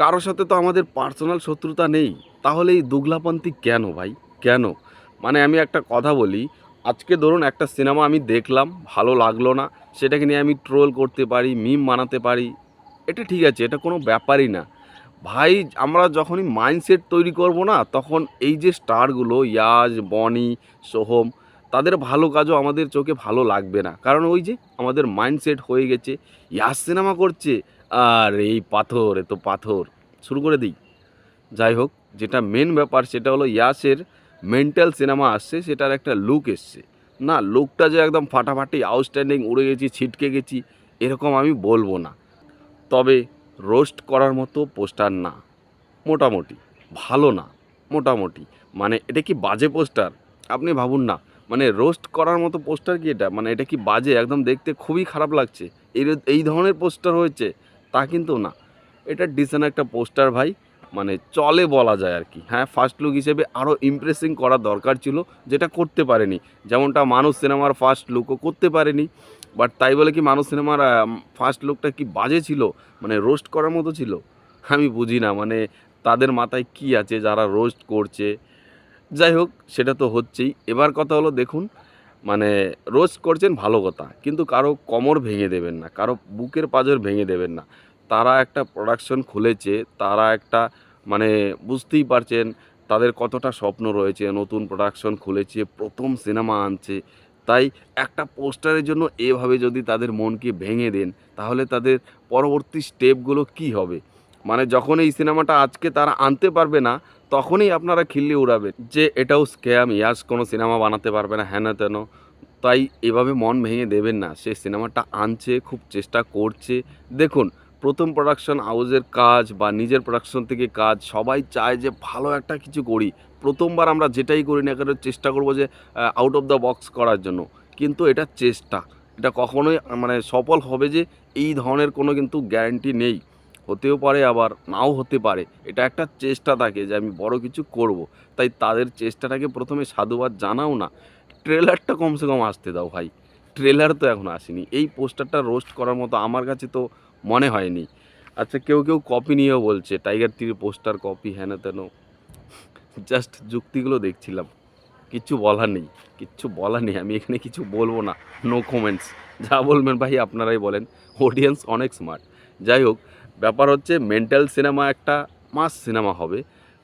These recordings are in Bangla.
কারোর সাথে তো আমাদের পার্সোনাল শত্রুতা নেই। তাহলে এই দুগলাপন্থী কেন ভাই? কেন? মানে আমি একটা কথা বলি, আজকে ধরুন একটা সিনেমা আমি দেখলাম, ভালো লাগল না, সেটাকে নিয়ে আমি ট্রোল করতে পারি মিম বানাতে পারি, এটা ঠিক আছে, এটা কোনো ব্যাপারই না। ভাই, আমরা যখনই মাইন্ডসেট তৈরি করব না, তখন এই যে স্টারগুলো, ইয়াজ, বনি, সোহম, তাদের ভালো কাজও আমাদের চোখে ভালো লাগবে না। কারণ ওই যে আমাদের মাইন্ডসেট হয়ে গেছে ইয়াস সিনেমা করছে আর এই পাথর এ তো পাথর। শুরু করে দিই। যাই হোক, যেটা মেন ব্যাপার সেটা হলো ইয়াসের মেন্টাল সিনেমা আসছে, সেটার একটা লুক এসছে। না লুকটা যে একদম ফাটাফাটি আউটস্ট্যান্ডিং উড়ে গেছি, ছিটকে গেছি, এরকম আমি বলব না। তবে রোস্ট করার মতো পোস্টার না। মোটামুটি। ভালো না। মোটামুটি। মানে এটা কি বাজে পোস্টার আপনি ভাবুন না। মানে রোস্ট করার মতো পোস্টার কি এটা? মানে এটা কি বাজে? একদম দেখতে খুবই খারাপ লাগছে। এই এই ধরনের পোস্টার হয়েছে। তা কিন্তু না। এটা ডিসেন্ট একটা পোস্টার ভাই। মানে চলে বলা যায় আর কি। হ্যাঁ ফার্স্ট লুক হিসেবে আরও ইমপ্রেসিং করা দরকার ছিল, যেটা করতে পারেনি। যেমনটা মানুষ সিনেমার ফার্স্ট লুকও করতে পারেনি। বাট তাই বলে কি মানুষ সিনেমার ফার্স্ট লুকটা কি বাজে ছিল? মানে রোস্ট করার মতো ছিল? আমি বুঝি না। মানে তাদের মাথায় কি আছে? যারা রোস্ট করছে? যাই হোক, সেটা তো হচ্ছেই। এবার কথা হলো, দেখুন মানে রোজ করছেন ভালো কথা, কিন্তু কারও কোমর ভেঙে দেবেন না, কারও বুকের পাঁজর ভেঙে দেবেন না। তারা একটা প্রোডাকশন খুলেছে, তারা একটা মানে বুঝতেই পারছেন তাদের কতটা স্বপ্ন রয়েছে, নতুন প্রোডাকশন খুলেছে, প্রথম সিনেমা আনছে। তাই একটা পোস্টারের জন্য এভাবে যদি তাদের মনকে ভেঙে দেন, তাহলে তাদের পরবর্তী স্টেপগুলো কি হবে? মানে যখন এই সিনেমাটা আজকে তারা আনতে পারবে না তখনই আপনারা খিল্লি উড়াবেন যে এটাও স্ক্যাম ইয়াস কোনো সিনেমা বানাতে পারবে না হ্যান তেন তাই এভাবে মন ভেঙে দেবেন না। সে সিনেমাটা আনছে, খুব চেষ্টা করছে। দেখুন, প্রথম প্রোডাকশন হাউসের কাজ বা নিজের প্রোডাকশন থেকে কাজ, সবাই চায় যে ভালো একটা কিছু করি। প্রথমবার আমরা যেটাই করি না কেন, চেষ্টা করব যে আউট অফ দ্য বক্স করার জন্য। কিন্তু এটা চেষ্টা। এটা কখনোই মানে সফল হবে যে এই ধরনের কোনো কিন্তু গ্যারান্টি নেই। হতেও পারে, আবার নাও হতে পারে। এটা একটা চেষ্টা থাকে যে আমি বড় কিছু করব। তাই তাদের চেষ্টাটাকে প্রথমে সাধুবাদ জানাও না। ট্রেলারটা কমসে কম আসতে দাও ভাই। ট্রেলার তো এখন আসেনি। এই পোস্টারটা রোস্ট করার মতো আমার কাছে তো মনে হয়নি। আচ্ছা কেউ কেউ কপি নিয়েও বলছে, টাইগার থ্রি পোস্টার কপি, হ্যান তেন জাস্ট যুক্তিগুলো দেখছিলাম। কিচ্ছু বলার নেই। কিচ্ছু বলার নেই। আমি এখানে কিছু বলব না। নো কমেন্টস যা বলবেন ভাই, আপনারাই বলেন। অডিয়েন্স অনেক স্মার্ট যাই হোক ব্যাপার হচ্ছে মেন্টাল সিনেমা একটা মাস সিনেমা হবে।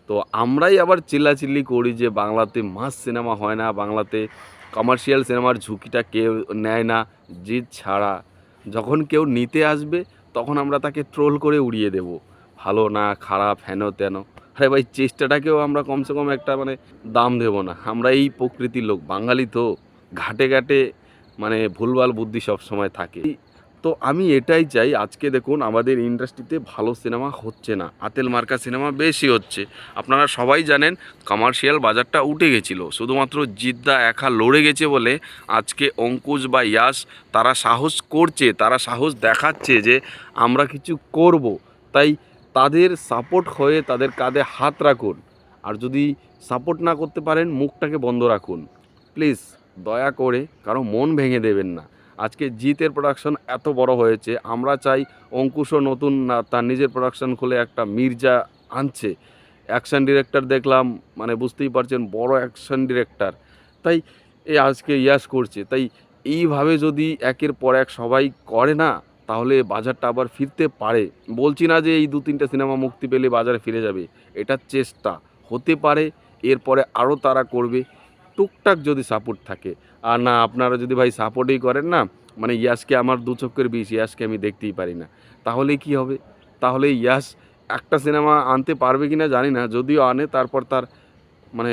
তো আমরাই আবার চিল্লাচিল্লি করি যে বাংলাতে মাস সিনেমা হয় না, বাংলাতে কমার্শিয়াল সিনেমার ঝুঁকিটা কেউ নেয় না জিত ছাড়া। যখন কেউ নিতে আসবে, তখন আমরা তাকে ট্রোল করে উড়িয়ে দেব। ভালো না, খারাপ, হেন তেন। আরে ভাই, চেষ্টাটাকেও আমরা কমসে কম একটা মানে দাম দেবো না। আমরা এই প্রকৃতির লোক, বাঙালি তো। ঘাটে ঘাটে মানে ভুলভাল বুদ্ধি সব সময় থাকে। তো আমি এটাই চাই, আজকে দেখুন আমাদের ইন্ডাস্ট্রিতে ভালো সিনেমা হচ্ছে না। আতেল মার্কা সিনেমা বেশি হচ্ছে। আপনারা সবাই জানেন কমার্শিয়াল বাজারটা উঠে গেছিল। শুধুমাত্র জিদ্দা একা লড়ে গেছে বলে আজকে অঙ্কুশ বা ইয়াস তারা সাহস করছে, তারা সাহস দেখাচ্ছে যে আমরা কিছু করব। তাই তাদের সাপোর্ট হয়ে তাদের কাঁধে হাত রাখুন। আর যদি সাপোর্ট না করতে পারেন, মুখটাকে বন্ধ রাখুন। প্লিজ দয়া করে কারও মন ভেঙে দেবেন না। আজকে জিতের প্রোডাকশন এত বড় হয়েছে। আমরা চাই অঙ্কুশও নতুন না, তার নিজের প্রোডাকশন খুলে একটা মির্জা আনছে। অ্যাকশন ডিরেক্টর দেখলাম মানে বুঝতেই পারছেন, বড় অ্যাকশন ডিরেক্টর তাই এ আজকে ইয়াস করছে। তাই এইভাবে যদি একের পর এক সবাই করে না, তাহলে বাজারটা আবার ফিরতে পারে। বলছি না যে এই দু তিনটে সিনেমা মুক্তি পেলে বাজারে ফিরে যাবে। এটা চেষ্টা, হতে পারে, এরপরে আরও তারা করবে। টুকটাক যদি সাপোর্ট থাকে আর না, আপনারা যদি ভাই সাপোর্টই করেন না মানে ইয়াসকে আমার দু চক্কর বিষ, ইয়াসকে আমি দেখতেই পারি না। তাহলে কি হবে? তাহলে ইয়াস একটা সিনেমা আনতে পারবে কি না জানি না, যদিও আনে, তারপর তার মানে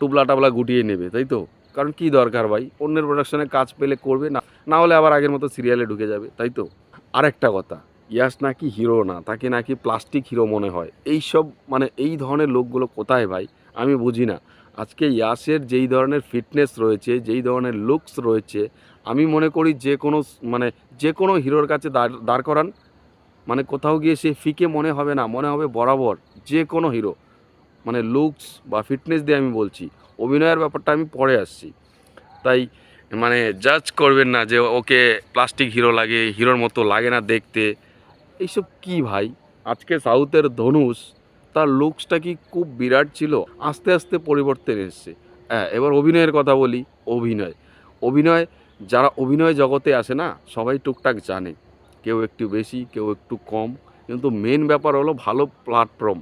টুবলা টাবলা গুটিয়ে নেবে, তাই তো? কারণ কি দরকার ভাই? অন্যের প্রোডাকশনে কাজ পেলে করবে না না হলে আবার আগের মতো সিরিয়ালে ঢুকে যাবে, তাই তো? আরেকটা কথা, ইয়াস নাকি হিরো না, তাকে নাকি প্লাস্টিক হিরো মনে হয়। এই সব মানে এই ধরনের লোকগুলো কোথায় ভাই? আমি বুঝি না। আজকে ইয়াসের যেই ধরনের ফিটনেস রয়েছে, যেই ধরনের লুকস রয়েছে, আমি মনে করি যে কোনো মানে যে কোনো হিরোর কাছে দাঁড় দাঁড় করান। মানে কোথাও গিয়ে সে ফিকে মনে হবে না, মনে হবে বরাবর যে কোনো হিরো। মানে লুকস বা ফিটনেস দিয়ে আমি বলছি। অভিনয়ের ব্যাপারটা আমি পরে আসছি। তাই মানে জাজ করবেন না যে ওকে প্লাস্টিক হিরো লাগে, হিরোর মতো লাগে না দেখতে। এইসব কি ভাই? আজকে সাউথের ধনুষ তার লুকসটা কি খুব বিরাট ছিল? আস্তে আস্তে পরিবর্তন এসছে। হ্যাঁ এবার অভিনয়ের কথা বলি, অভিনয়। অভিনয়, যারা অভিনয় জগতে আসে না, সবাই টুকটাক জানে। কেউ একটু বেশি, কেউ একটু কম। কিন্তু মেন ব্যাপার হলো ভালো প্ল্যাটফর্ম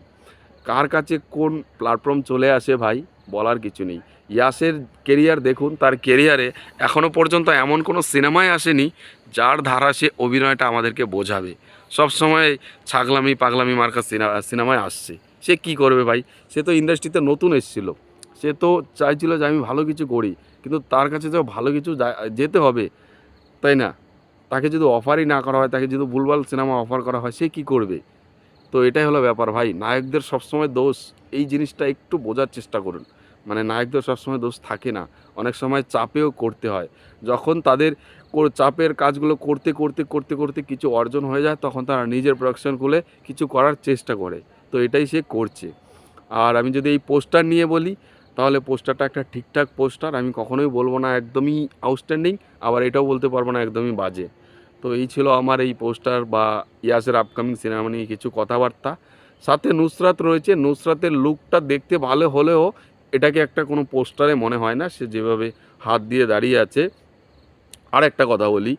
কার কাছে কোন প্ল্যাটফর্ম চলে আসে ভাই, বলার কিছু নেই। ইয়াসের কেরিয়ার দেখুন, তার কেরিয়ারে এখনও পর্যন্ত এমন কোনো সিনেমায় আসেনি, যার ধারা সে অভিনয়টা আমাদেরকে বোঝাবে। সব সময় ছাগলামি, পাগলামি মার্কা সিনা- সিনেমায় আসছে। সে কি করবে ভাই? সে তো ইন্ডাস্ট্রিতে নতুন এসেছিল। সে তো চাইছিল যে আমি ভালো কিছু করি, কিন্তু তার কাছে তো ভালো কিছু যেতে হবে, তাই না? তাকে যদি অফারই না করা হয়, তাকে যদি ভুলভাল সিনেমা অফার করা হয়, সে কি করবে? তো এটাই হলো ব্যাপার ভাই। নায়কদের সবসময় দোষ। এই জিনিসটা একটু বোঝার চেষ্টা করুন। মানে নায়কদের সবসময় দোষ থাকে না। অনেক সময় চাপেও করতে হয়। যখন তাদের চাপের কাজগুলো করতে করতে করতে করতে কিছু অর্জন হয়ে যায়, তখন তারা নিজের প্রোডাকশন খুলে কিছু করার চেষ্টা করে। তো এটাই সে করছে। আর আমি যদি এই পোস্টার নিয়ে বলি, তাহলে পোস্টারটা একটা ঠিকঠাক পোস্টার আমি কখনোই বলব না একদমই আউটস্ট্যান্ডিং আবার এটাও বলতে পারব না একদমই বাজে। তো এই ছিল আমার এই পোস্টার বা ইয়াসের আপকামিং সিনেমা নিয়ে কিছু কথাবার্তা। সাথে নুসরাত রয়েছে। নুসরাতের লুকটা দেখতে ভালো হলেও এটাকে একটা কোনো পোস্টারে মনে হয় না, সে যেভাবে হাত দিয়ে দাঁড়িয়ে আছে। আর একটা কথা বলি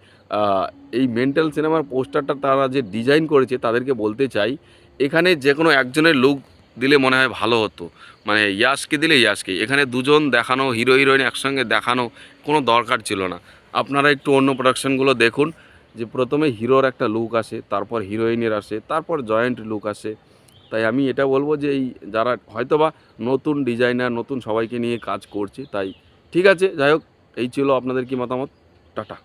এই মেন্টাল সিনেমার পোস্টারটা তারা যে ডিজাইন করেছে তাদেরকে বলতে চাই, এখানে যে কোনো একজনের লুক দিলে মনে হয় ভালো হতো। মানে ইয়াসকে দিলে ইয়াসকে। এখানে দুজন দেখানো, হিরো, হিরোইন একসঙ্গে দেখানো কোনো দরকার ছিল না। আপনারা একটু অন্য প্রোডাকশনগুলো দেখুন যে প্রথমে হিরোর একটা লুক আসে, তারপর হিরোইনের আসে, তারপর জয়েন্ট লুক আসে। তাই আমি এটা বলব যে এই যারা হয়তোবা নতুন ডিজাইনার, নতুন সবাইকে নিয়ে কাজ করছে, তাই ঠিক আছে, যাই হোক, এই ছিল আপনাদের কি মতামত? টাটা।